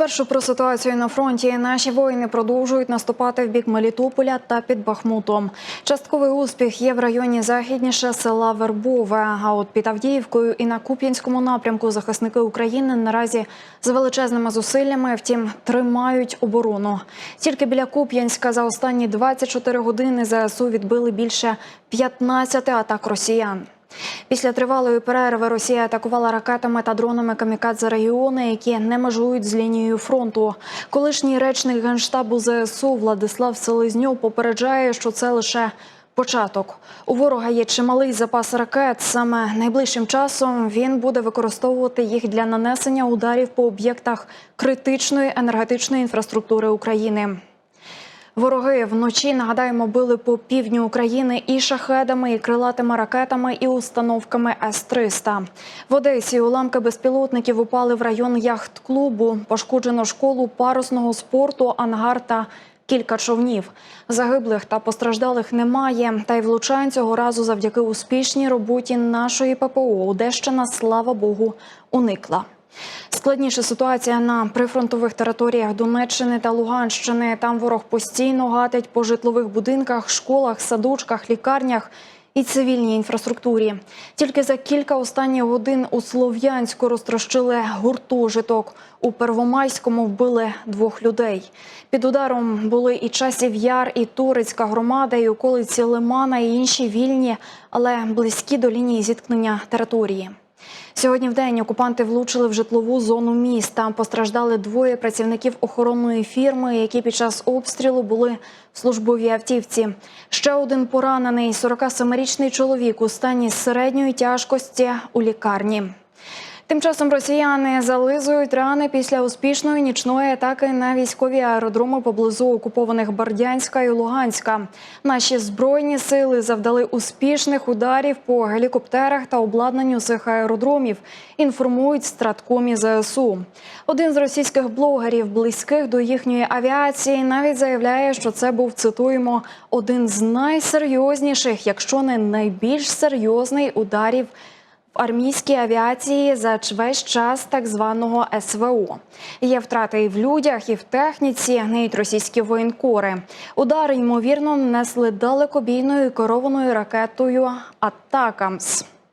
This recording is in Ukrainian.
Спершу про ситуацію на фронті наші воїни продовжують наступати в бік Мелітополя та під Бахмутом. Частковий успіх є в районі західніше села Вербове. А от під Авдіївкою і на Куп'янському напрямку захисники України наразі з величезними зусиллями, втім, тримають оборону. Тільки біля Куп'янська за останні 24 години ЗСУ відбили більше 15 атак росіян. Після тривалої перерви Росія атакувала ракетами та дронами камікадзе регіони, які не межують з лінією фронту. Колишній речник генштабу ЗСУ Владислав Селезньов попереджає, що це лише початок. У ворога є чималий запас ракет. Саме найближчим часом він буде використовувати їх для нанесення ударів по об'єктах критичної енергетичної інфраструктури України. Вороги вночі нагадаємо били по півдню України і шахедами, і крилатими ракетами, і установками С-300. В Одесі уламки безпілотників упали в район яхт-клубу. Пошкоджено школу парусного спорту, ангар та кілька човнів. Загиблих та постраждалих немає. Та й влучань цього разу завдяки успішній роботі нашої ППО Одещина, слава Богу, уникла. Складніша ситуація на прифронтових територіях Донеччини та Луганщини. Там ворог постійно гатить по житлових будинках, школах, садочках, лікарнях і цивільній інфраструктурі. Тільки за кілька останніх годин у Слов'янську розтрощили гуртожиток. У Первомайському вбили двох людей. Під ударом були і часів яр, і Турецька громада, і околиці Лимана, і інші вільні, але близькі до лінії зіткнення території. Сьогодні в день окупанти влучили в житлову зону міста. Постраждали двоє працівників охоронної фірми, які під час обстрілу були в службовій автівці. Ще один поранений 47-річний чоловік у стані середньої тяжкості у лікарні. Тим часом росіяни зализують рани після успішної нічної атаки на військові аеродроми поблизу окупованих Бердянська і Луганська. Наші збройні сили завдали успішних ударів по гелікоптерах та обладнанню цих аеродромів. Інформують страткомі ЗСУ. Один з російських блогерів, близьких до їхньої авіації, навіть заявляє, що це був цитуємо один з найсерйозніших, якщо не найбільш серйозний ударів армійській авіації за весь час так званого СВО. Є втрати і в людях, і в техніці. гниють російські воєнкори. Удари ймовірно нанесли далекобійною керованою ракетою Атакамс.